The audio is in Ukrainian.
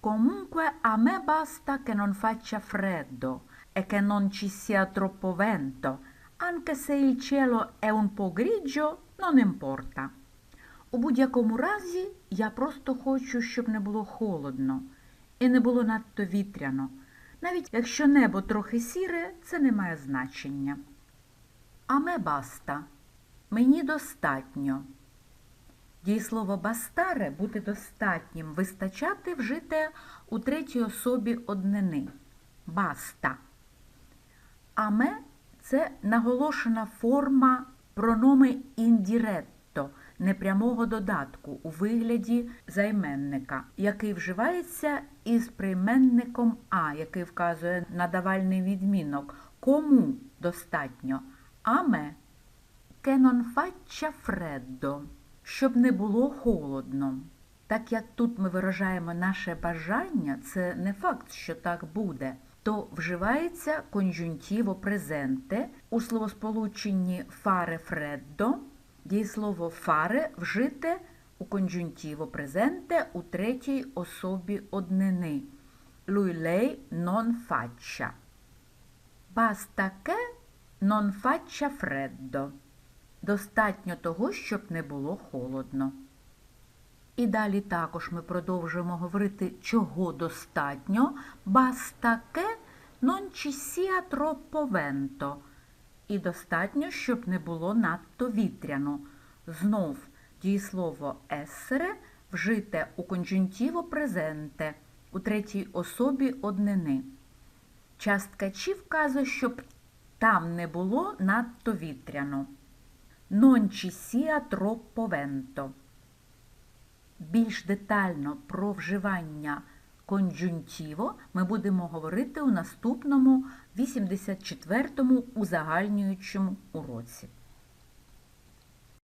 Comunque a me basta che non faccia freddo e che non ci sia troppo vento, anche se il cielo è un po' grigio, non importa. У будь-якому разі я просто хочу, щоб не було холодно і не було надто вітряно. Навіть якщо небо трохи сіре, це не має значення. А ме баста. Мені достатньо. Дієслово бастаре бути достатнім, вистачати вжите у третій особі однини. Баста. Аме це наголошена форма прономи індіретто, непрямого додатку у вигляді займенника, який вживається із прийменником А, який вказує на давальний відмінок. Кому достатньо? Аме. Faccia freddo, щоб не було холодно. Так як тут ми виражаємо наше бажання, це не факт, що так буде, то вживається конджунтіво презенте у словосполученні фаре фреддо, дієслово фаре вжите у конджунтіво презенте у третій особі однини. Non faccia. Basta che non faccia freddo. Достатньо того, щоб не було холодно. І далі також ми продовжуємо говорити, чого достатньо. Sia troppo vento. І достатньо, щоб не було надто вітряно. Знов дієслово essere вжите у конджунтіво презенте у третій особі однини. Частка «чи» вказує, щоб там не було надто вітряно. Non ci sia troppo vento. Більш детально про вживання конджунтіво ми будемо говорити у наступному 84-му узагальнюючому уроці.